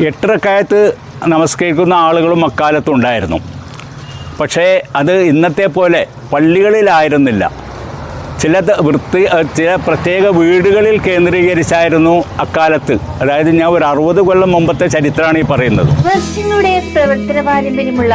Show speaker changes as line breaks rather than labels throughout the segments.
എട്ടരക്കാലത്ത് നമസ്കരിക്കുന്ന ആളുകളും അക്കാലത്തുണ്ടായിരുന്നു പക്ഷേ അത് ഇന്നത്തെ പോലെ പള്ളികളിലായിരുന്നില്ല. ചില വൃത്തി ചില പ്രത്യേക വീടുകളിൽ കേന്ദ്രീകരിച്ചായിരുന്നു അക്കാലത്ത്. അതായത് ഞാൻ ഒരു അറുപത് കൊല്ലം മുമ്പത്തെ ചരിത്രമാണ് ഈ പറയുന്നത്.
വർഷങ്ങളുടെ പ്രവർത്തന പാരമ്പര്യമുള്ള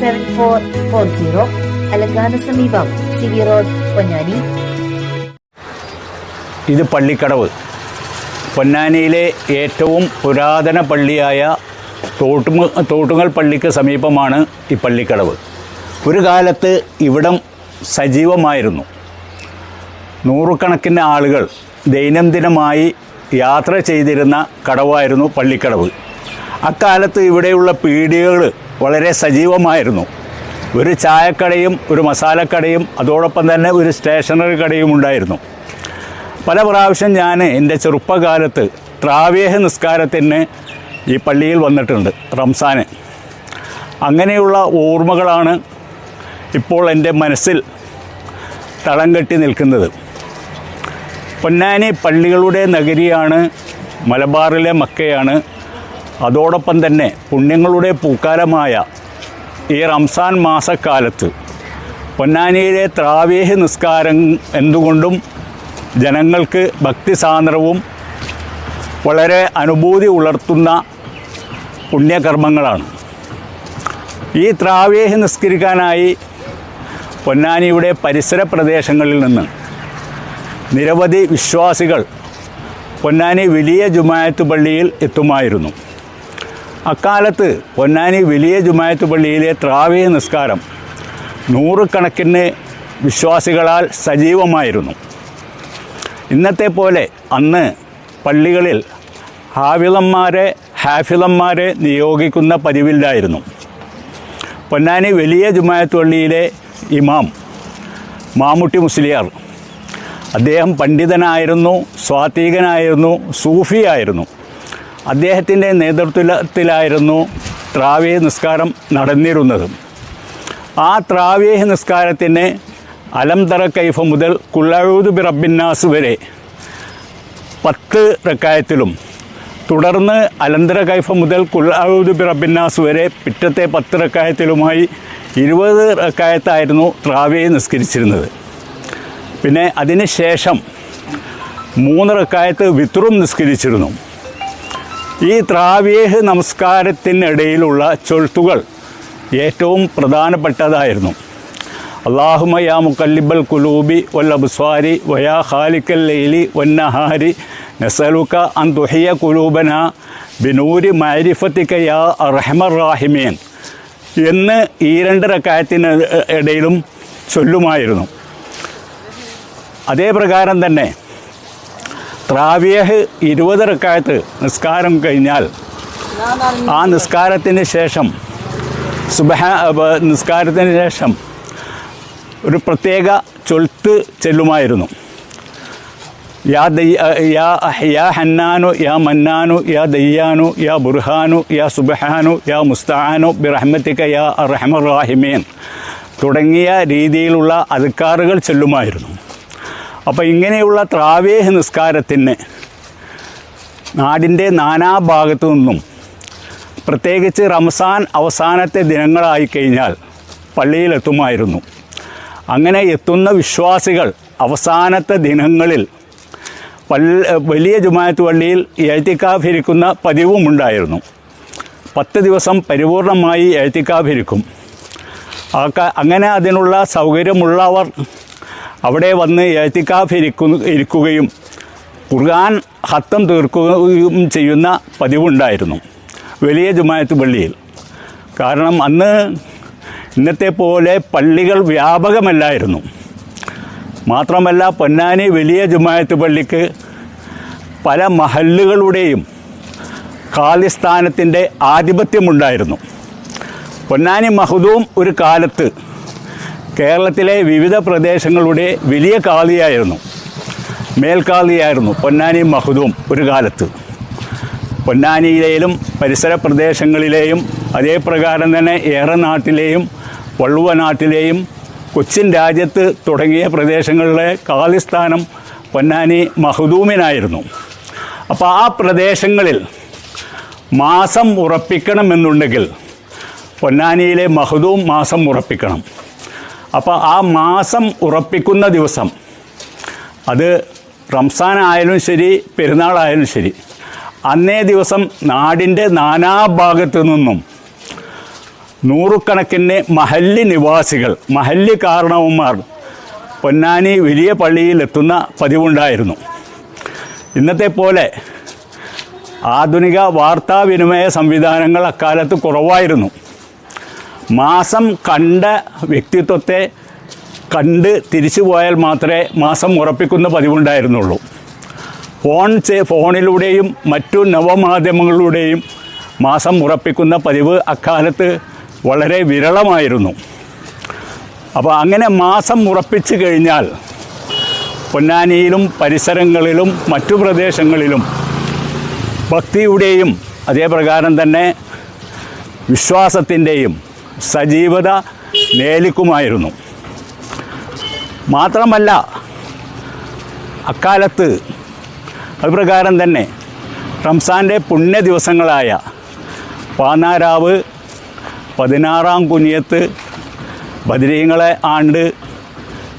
seven four four zero അലങ്കാന സമീപം സി വി റോഡ് പൊന്നാനി.
ഇത് പള്ളിക്കടവ്. പൊന്നാനിയിലെ ഏറ്റവും പുരാതന പള്ളിയായ തോട്ടുമ തോട്ടുങ്ങൽ പള്ളിക്ക് സമീപമാണ് ഈ പള്ളിക്കടവ്. ഒരു കാലത്ത് ഇവിടം സജീവമായിരുന്നു. നൂറുകണക്കിന് ആളുകൾ ദൈനംദിനമായി യാത്ര ചെയ്തിരുന്ന കടവായിരുന്നു പള്ളിക്കടവ്. അക്കാലത്ത് ഇവിടെയുള്ള പീടികകൾ വളരെ സജീവമായിരുന്നു. ഒരു ചായക്കടയും ഒരു മസാലക്കടയും അതോടൊപ്പം തന്നെ ഒരു സ്റ്റേഷനറി കടയും ഉണ്ടായിരുന്നു. പല പ്രാവശ്യം ഞാൻ എന്റെ ചെറുപ്പകാലത്ത് ത്രാവേഹ നിസ്കാരത്തിന് ഈ പള്ളിയിൽ വന്നിട്ടുണ്ട് റംസാന്. അങ്ങനെയുള്ള ഓർമ്മകളാണ് ഇപ്പോൾ എന്റെ മനസ്സിൽ തളം കെട്ടി നിൽക്കുന്നത്. പൊന്നാനി പള്ളികളുടെ നഗരിയാണ് മലബാറിലെ മക്കയാണ് അതോടൊപ്പം തന്നെ പുണ്യങ്ങളുടെ പൂക്കാലമായ ഈ റംസാൻ മാസക്കാലത്ത് പൊന്നാനിയിലെ ത്രാവേഹ നിസ്കാരം എന്തുകൊണ്ടും ജനങ്ങൾക്ക് ഭക്തിസാന്ദ്രവും വളരെ അനുഭൂതി ഉളർത്തുന്ന പുണ്യകർമ്മങ്ങളാണ്. ഈ ത്രാവേഹ നിസ്കരിക്കാനായി പൊന്നാനിയുടെ പരിസര പ്രദേശങ്ങളിൽ നിന്ന് നിരവധി വിശ്വാസികൾ പൊന്നാനി വലിയ ജുമായത്ത് പള്ളിയിൽ എത്തുമായിരുന്നു. അക്കാലത്ത് പൊന്നാനി വലിയ ജുമായത്ത് പള്ളിയിലെ ത്രാവിയ നിസ്കാരം നൂറുകണക്കിന് വിശ്വാസികളാൽ സജീവമായിരുന്നു. ഇന്നത്തെ പോലെ അന്ന് പള്ളികളിൽ ഹാവിളന്മാരെ ഹാഫിളന്മാരെ നിയോഗിക്കുന്ന പതിവില്ലായിരുന്നു. പൊന്നാനി വലിയ ജുമായത്ത് പള്ളിയിലെ ഇമാം മാമുട്ടി മുസ്ലിയാർ അദ്ദേഹം പണ്ഡിതനായിരുന്നു സ്വാത്വികനായിരുന്നു സൂഫിയായിരുന്നു. അദ്ദേഹത്തിന്റെ നേതൃത്വത്തിലായിരുന്നു ത്രാവേഹ നിസ്കാരം നടന്നിരുന്നത്. ആ ത്രാവേഹ നിസ്കാരത്തിന് അലംതറ കൈഫ മുതൽ കുള്ളഴൂത് ബി റബ്ബിന്നാസ് വരെ പത്ത് റക്കായത്തിലും തുടർന്ന് അലന്തര കൈഫ മുതൽ കുള്ളഴൂത് ബി റബ്ബിന്നാസ് വരെ പിറ്റത്തെ പത്ത് റക്കായത്തിലുമായി ഇരുപത് റക്കായത്തായിരുന്നു ത്രാവേ നിസ്കരിച്ചിരുന്നത്. പിന്നെ അതിന് ശേഷം മൂന്ന് റക്കായത്ത് വിത്രും നിസ്കരിച്ചിരുന്നു. ഈ ത്രാവേഹ് നമസ്കാരത്തിനിടയിലുള്ള ചൊൽത്തുകൾ ഏറ്റവും പ്രധാനപ്പെട്ടതായിരുന്നു. അള്ളാഹുമ യാ മുക്കല്ലിബൽ കുലൂബി വൽ അബ്സ്വാരി വയാ ഖാലിക്കൽ ലൈലി വന്നഹാരി നസലുക്ക അൻ കുലൂബന ബിനൂരി മാരിഫത്തിക്കയാ റഹ്മർ റാഹിമീൻ എന്ന് ഈ രണ്ട് റക്കായത്തിന് ഇടയിലും ചൊല്ലുമായിരുന്നു. അതേ പ്രകാരം തന്നെ ത്രാവിയഹ് ഇരുപത് റക്കായത്ത് നിസ്കാരം കഴിഞ്ഞാൽ ആ നിസ്കാരത്തിന് ശേഷം സുബഹ നിസ്കാരത്തിന് ശേഷം ഒരു പ്രത്യേക ചൊൽത്ത് ചെല്ലുമായിരുന്നു. യാ ദയ്യ യാ യാ ഹന്നാനു യാ മന്നാനു യാ ദയ്യാനു യാ ബുർഹാനു യാ സുബഹാനു യാ മുസ്താനു ബിറഹ്മത്തിക്ക യാ റഹ്മർ റാഹിമീൻ തുടങ്ങിയ രീതിയിലുള്ള അധികാറുകൾ ചെല്ലുമായിരുന്നു. അപ്പോൾ ഇങ്ങനെയുള്ള ത്രാവേഹ നിസ്കാരത്തിന് നാടിന്റെ നാനാഭാഗത്തു നിന്നും പ്രത്യേകിച്ച് റംസാൻ അവസാനത്തെ ദിനങ്ങളായി കഴിഞ്ഞാൽ പള്ളിയിലെത്തുമായിരുന്നു. അങ്ങനെ എത്തുന്ന വിശ്വാസികൾ അവസാനത്തെ ദിനങ്ങളിൽ വലിയ ജുമായത്ത് പള്ളിയിൽ പതിവും പതിവുമുണ്ടായിരുന്നു പത്ത് ദിവസം പരിപൂർണമായി എഴുത്തിക്കാഫിരിക്കും. അങ്ങനെ അതിനുള്ള സൗകര്യമുള്ളവർ അവിടെ വന്ന് എഴുത്തിക്കാഫ് ഇരിക്കു ഇരിക്കുകയും ഖുർആൻ ഹത്തം തീർക്കുകയും ചെയ്യുന്ന പതിവുണ്ടായിരുന്നു. വലിയ ജുമായത്ത് പള്ളിയിൽ. കാരണം അന്ന് ഇന്നത്തെ പോലെ പള്ളികൾ വ്യാപകമല്ലായിരുന്നു. മാത്രമല്ല പൊന്നാനി വലിയ ജുമായത്ത് പള്ളിക്ക് പല മഹല്ലുകളുടെയും കാലിസ്ഥാനത്തിന്റെ ആധിപത്യമുണ്ടായിരുന്നു. പൊന്നാനി മഹദൂം ഒരു കാലത്ത് കേരളത്തിലെ വിവിധ പ്രദേശങ്ങളുടെ വലിയ കാളിയായിരുന്നു. മേൽക്കാളിയായിരുന്നു പൊന്നാനി മഹുദും ഒരു കാലത്ത്. പൊന്നാനിയിലെയും പരിസര പ്രദേശങ്ങളിലെയും അതേപ്രകാരം തന്നെ ഏറെ നാട്ടിലെയും വള്ളുവ നാട്ടിലെയും കൊച്ചിൻ രാജ്യത്ത് തുടങ്ങിയ പ്രദേശങ്ങളിലെ കാളിസ്ഥാനം പൊന്നാനി മഹദൂമിനായിരുന്നു. അപ്പോൾ ആ പ്രദേശങ്ങളിൽ മാസം ഉറപ്പിക്കണമെന്നുണ്ടെങ്കിൽ പൊന്നാനിയിലെ മഹദൂം മാസം ഉറപ്പിക്കണം. അപ്പോൾ ആ മാസം ഉറപ്പിക്കുന്ന ദിവസം. അത് റംസാൻ ആയാലും ശരി പെരുന്നാളായാലും ശരി. അന്നേ ദിവസം നാടിന്റെ നാനാഭാഗത്തു നിന്നും നൂറുകണക്കിന് മഹല്ലി നിവാസികൾ മഹല്ലി കാരണവന്മാർ പൊന്നാനി വലിയ പള്ളിയിലെത്തുന്ന പതിവുണ്ടായിരുന്നു. ഇന്നത്തെ പോലെ ആധുനിക വാർത്താവിനിമയ സംവിധാനങ്ങൾ അക്കാലത്ത് കുറവായിരുന്നു. മാസം കണ്ട വ്യക്തിത്വത്തെ കണ്ട് തിരിച്ചു പോയാൽ മാത്രമേ മാസം ഉറപ്പിക്കുന്ന പതിവുണ്ടായിരുന്നുള്ളൂ. ഫോൺ ഫോണിലൂടെയും മറ്റു നവമാധ്യമങ്ങളിലൂടെയും മാസം ഉറപ്പിക്കുന്ന പതിവ് അക്കാലത്ത് വളരെ വിരളമായിരുന്നു. അപ്പോൾ അങ്ങനെ മാസം ഉറപ്പിച്ചു കഴിഞ്ഞാൽ പൊന്നാനിയിലും പരിസരങ്ങളിലും മറ്റു പ്രദേശങ്ങളിലും ഭക്തിയുടെയും അതേപ്രകാരം തന്നെ വിശ്വാസത്തിന്റെയും സജീവത നേലിക്കുമായിരുന്നു മാത്രമല്ല അക്കാലത്ത് അതുപ്രകാരം തന്നെ റംസാന്റെ പുണ്യ ദിവസങ്ങളായ പാനാരാവ് പതിനാറാം കുനിയത്ത് ബദരീങ്ങളെ ആണ്ട്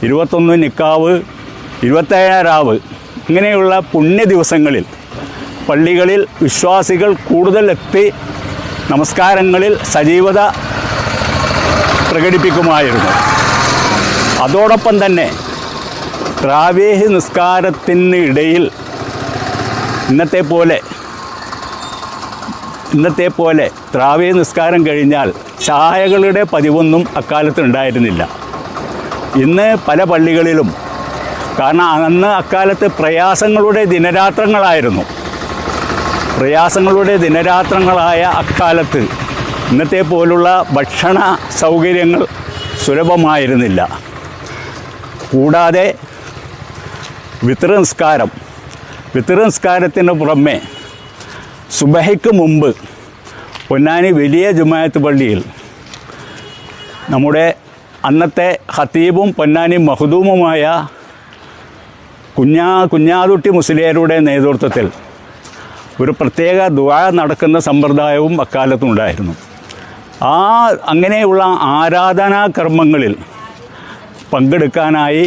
ഇരുപത്തൊന്ന് നിക്കാവ് ഇരുപത്തേഴാം ഇങ്ങനെയുള്ള പുണ്യ ദിവസങ്ങളിൽ പള്ളികളിൽ വിശ്വാസികൾ കൂടുതൽ എത്തി നമസ്കാരങ്ങളിൽ സജീവത പ്രകടിപ്പിക്കുമായിരുന്നു. അതോടൊപ്പം തന്നെ ത്രാവേഹി നിസ്കാരത്തിന് ഇടയിൽ ഇന്നത്തെ പോലെ ഇന്നത്തെ പോലെ ത്രാവേ നിസ്കാരം കഴിഞ്ഞാൽ ചായകളുടെ പതിവൊന്നും അക്കാലത്ത് ഉണ്ടായിരുന്നില്ല. ഇന്ന് പല പള്ളികളിലും കാരണം അന്ന് അക്കാലത്ത് പ്രയാസങ്ങളുടെ ദിനരാത്രങ്ങളായിരുന്നു. പ്രയാസങ്ങളുടെ ദിനരാത്രങ്ങളായ അക്കാലത്ത് ഇന്നത്തെ പോലുള്ള ഭക്ഷണ സൗകര്യങ്ങൾ സുലഭമായിരുന്നില്ല. കൂടാതെ വിത്ര നിസ്കാരം വിത്ര നിസ്കാരത്തിന് പുറമെ സുബഹയ്ക്ക് മുമ്പ് പൊന്നാനി വലിയ ജുമായത്ത് പള്ളിയിൽ നമ്മുടെ അന്നത്തെ ഹത്തീബും പൊന്നാനി മഹദൂമുമായ കുഞ്ഞാ കുഞ്ഞാതുട്ടി മുസ്ലിയരുടെ നേതൃത്വത്തിൽ ഒരു പ്രത്യേക ദുആ നടക്കുന്ന സമ്പ്രദായവും അക്കാലത്തുണ്ടായിരുന്നു ആ അങ്ങനെയുള്ള ആരാധനാ കർമ്മങ്ങളിൽ പങ്കെടുക്കാനായി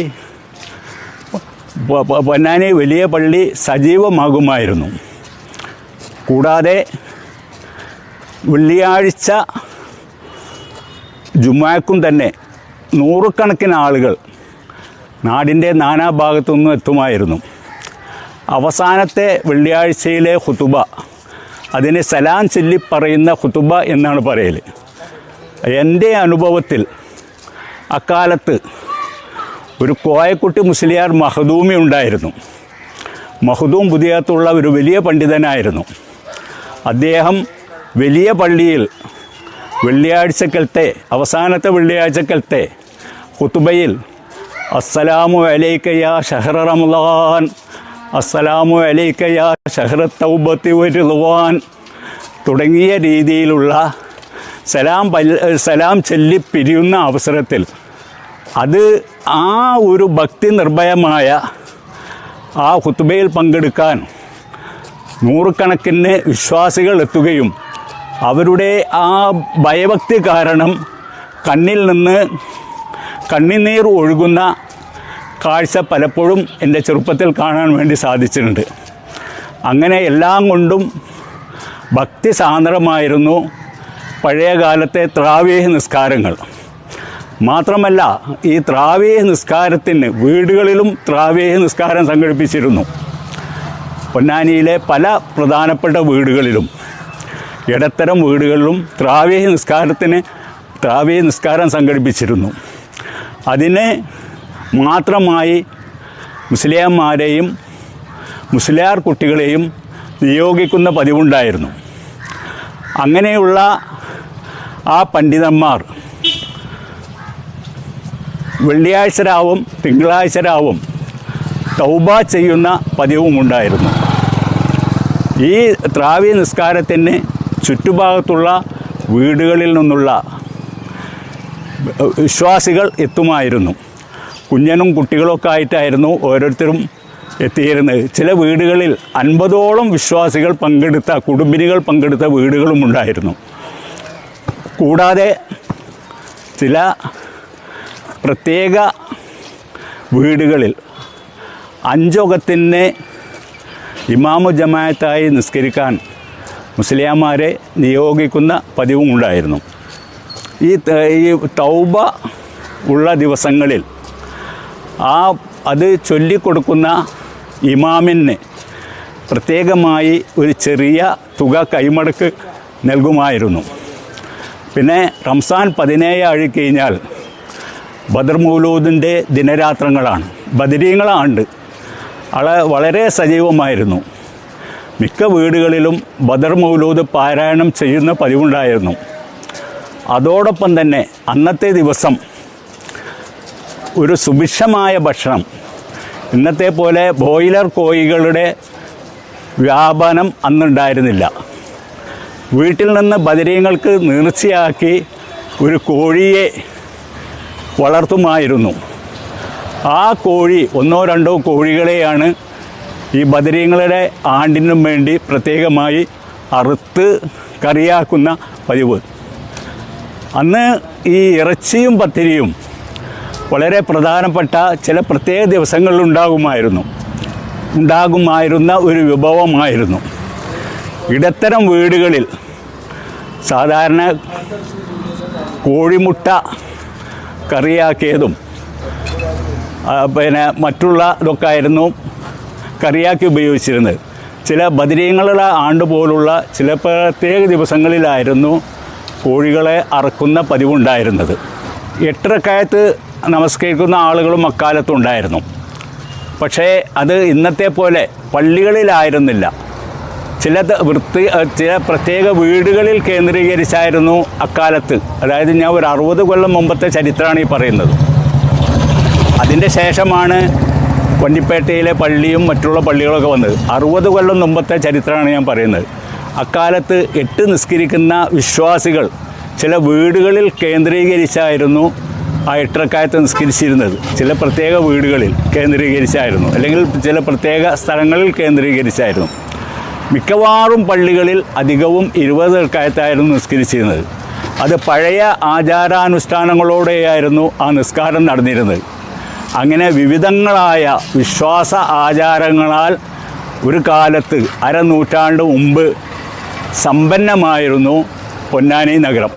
പൊന്നാനി വലിയ പള്ളി സജീവമാകുമായിരുന്നു. കൂടാതെ വെള്ളിയാഴ്ച ജുമാക്കും തന്നെ നൂറുകണക്കിന് ആളുകൾ നാടിന്റെ നാനാഭാഗത്തു നിന്നും എത്തുമായിരുന്നു. അവസാനത്തെ വെള്ളിയാഴ്ചയിലെ ഹുതുബ അതിന് സലാം ചൊല്ലി പറയുന്ന ഹുതുബ എന്നാണ് പറയൽ എന്റെ അനുഭവത്തിൽ അക്കാലത്ത് ഒരു കോയക്കുട്ടി മുസ്ലിയാർ മഹദൂമി ഉണ്ടായിരുന്നു. മഹദൂം പുതിയത്തുള്ള ഒരു വലിയ പണ്ഡിതനായിരുന്നു. അദ്ദേഹം വലിയ പള്ളിയിൽ വെള്ളിയാഴ്ചക്കലത്തെ അവസാനത്തെ വെള്ളിയാഴ്ചക്കലത്തെ കുത്തുബയിൽ അസ്സലാമു അലൈക്കയ ഷഹർ റമദാൻ അസ്സലാമു അലൈക്കയ ഷഹർ തൗബത്തി വരുവാൻ തുടങ്ങിയ രീതിയിലുള്ള സലാം പല്ല സലാം ചൊല്ലി പിരിയുന്ന അവസരത്തിൽ അത് ആ ഒരു ഭക്തി നിർഭയമായ ആ ഹുത്തുബയിൽ പങ്കെടുക്കാൻ നൂറുകണക്കിന് വിശ്വാസികൾ എത്തുകയും അവരുടെ ആ ഭയഭക്തി കാരണം കണ്ണിൽ നിന്ന് കണ്ണിനീർ ഒഴുകുന്ന കാഴ്ച പലപ്പോഴും എന്റെ ചെറുപ്പത്തിൽ കാണാൻ വേണ്ടി സാധിച്ചിട്ടുണ്ട്. അങ്ങനെ എല്ലാം കൊണ്ടും ഭക്തി സാന്ദ്രമായിരുന്നു. പഴയ കാലത്തെ ത്രാവേഹി നിസ്കാരങ്ങൾ. മാത്രമല്ല ഈ ത്രാവേഹ നിസ്കാരത്തിന് വീടുകളിലും ത്രാവേഹ നിസ്കാരം സംഘടിപ്പിച്ചിരുന്നു. പൊന്നാനിയിലെ പല പ്രധാനപ്പെട്ട വീടുകളിലും ഇടത്തരം വീടുകളിലും ത്രാവേഹ നിസ്കാരത്തിന് ത്രാവേഹ നിസ്കാരം സംഘടിപ്പിച്ചിരുന്നു. അതിന് മാത്രമായി മുസ്ലിയാന്മാരെയും മുസ്ലിയാർ കുട്ടികളെയും നിയോഗിക്കുന്ന പതിവുണ്ടായിരുന്നു. അങ്ങനെയുള്ള ആ പണ്ഡിതന്മാർ വെള്ളിയാഴ്ച രാവും തിങ്കളാഴ്ച രാവും തൗബ ചെയ്യുന്ന പതിവുമുണ്ടായിരുന്നു. ഈ ത്രാവി നിസ്കാരത്തിന് ചുറ്റുഭാഗത്തുള്ള വീടുകളിൽ നിന്നുള്ള വിശ്വാസികൾ എത്തുമായിരുന്നു. കുഞ്ഞനും കുട്ടികളൊക്കെ ആയിട്ടായിരുന്നു ഓരോരുത്തരും എത്തിയിരുന്നത്. ചില വീടുകളിൽ അൻപതോളം വിശ്വാസികൾ പങ്കെടുത്ത കുടുംബിനികൾ പങ്കെടുത്ത വീടുകളും ഉണ്ടായിരുന്നു കൂടാതെ ചില പ്രത്യേക വീടുകളിൽ അഞ്ചോകത്തിനെ ഇമാമു ജമായത്തായി നിസ്കരിക്കാൻ മുസ്ലിയാമാരെ നിയോഗിക്കുന്ന പതിവും ഉണ്ടായിരുന്നു. ഈ ഈ തൗബ ഉള്ള ദിവസങ്ങളിൽ ആ അത് ചൊല്ലിക്കൊടുക്കുന്ന ഇമാമിന് പ്രത്യേകമായി ഒരു ചെറിയ തുക കൈമടക്ക് നൽകുമായിരുന്നു. പിന്നെ റംസാൻ പതിനേഴ് ആഴി കഴിഞ്ഞാൽ ബദർ മൗലൂദിന്റെ ദിനരാത്രങ്ങളാണ്. ബദരീങ്ങളാണ്ട് അളെ വളരെ സജീവമായിരുന്നു. മിക്ക വീടുകളിലും ബദർ മൗലൂദ് പാരായണം ചെയ്യുന്ന പതിവുണ്ടായിരുന്നു. അതോടൊപ്പം തന്നെ അന്നത്തെ ദിവസം ഒരു സുഭിക്ഷമായ ഭക്ഷണം ഇന്നത്തെ പോലെ ബോയിലർ കോഴികളുടെ വ്യാപനം അന്നുണ്ടായിരുന്നില്ല. വീട്ടിൽ നിന്ന് ബദരീങ്ങൾക്ക് നീർച്ചയാക്കി ഒരു കോഴിയെ വളർത്തുമായിരുന്നു. ആ കോഴി ഒന്നോ രണ്ടോ കോഴികളെയാണ് ഈ ബദരീങ്ങളുടെ ആണ്ടിനും വേണ്ടി പ്രത്യേകമായി അറുത്ത് കറിയാക്കുന്ന പതിവ്. അന്ന് ഈ ഇറച്ചിയും പത്തിരിയും വളരെ പ്രധാനപ്പെട്ട ചില പ്രത്യേക ദിവസങ്ങളിൽ ഉണ്ടാകുമായിരുന്നു ഉണ്ടാകുമായിരുന്ന ഒരു വിഭവമായിരുന്നു. ഇടത്തരം വീടുകളിൽ സാധാരണ കോഴിമുട്ട കറിയാക്കിയതും പിന്നെ മറ്റുള്ള ഇതൊക്കെ ആയിരുന്നു കറിയാക്കി ഉപയോഗിച്ചിരുന്നത്. ചില ബദരീങ്ങളുടെ ആണ്ട് പോലുള്ള ചില പ്രത്യേക ദിവസങ്ങളിലായിരുന്നു കോഴികളെ അറക്കുന്ന പതിവുണ്ടായിരുന്നത്. എട്ടരക്കായത്ത് നമസ്കരിക്കുന്ന ആളുകളും അക്കാലത്തുണ്ടായിരുന്നു. പക്ഷേ അത് ഇന്നത്തെ പോലെ പള്ളികളിലായിരുന്നില്ല. ചില വൃത്തി ചില പ്രത്യേക വീടുകളിൽ കേന്ദ്രീകരിച്ചായിരുന്നു അക്കാലത്ത്. അതായത് ഞാൻ ഒരു അറുപത് കൊല്ലം മുമ്പത്തെ ചരിത്രമാണ് ഈ പറയുന്നത്. അതിന്റെ ശേഷമാണ് വണ്ടിപ്പേട്ടയിലെ പള്ളിയും മറ്റുള്ള പള്ളികളൊക്കെ വന്നത്. അറുപത് കൊല്ലം മുമ്പത്തെ ചരിത്രമാണ് ഞാൻ പറയുന്നത്. അക്കാലത്ത് എട്ട് നിസ്കരിക്കുന്ന വിശ്വാസികൾ ചില വീടുകളിൽ കേന്ദ്രീകരിച്ചായിരുന്നു ആ എട്ടരക്കാലത്ത് നിസ്കരിച്ചിരുന്നത്. ചില പ്രത്യേക വീടുകളിൽ കേന്ദ്രീകരിച്ചായിരുന്നു. അല്ലെങ്കിൽ ചില പ്രത്യേക സ്ഥലങ്ങളിൽ കേന്ദ്രീകരിച്ചായിരുന്നു. മിക്കവാറും പള്ളികളിൽ അധികവും ഇരുപത് കാലത്തായിരുന്നു നിസ്കരിച്ചിരുന്നത്. അത് പഴയ ആചാരാനുഷ്ഠാനങ്ങളോടെയായിരുന്നു ആ നിസ്കാരം നടന്നിരുന്നത്. അങ്ങനെ വിവിധങ്ങളായ വിശ്വാസ ആചാരങ്ങളാൽ ഒരു കാലത്ത് അരനൂറ്റാണ്ട് മുമ്പ് സമ്പന്നമായിരുന്നു പൊന്നാനി നഗരം.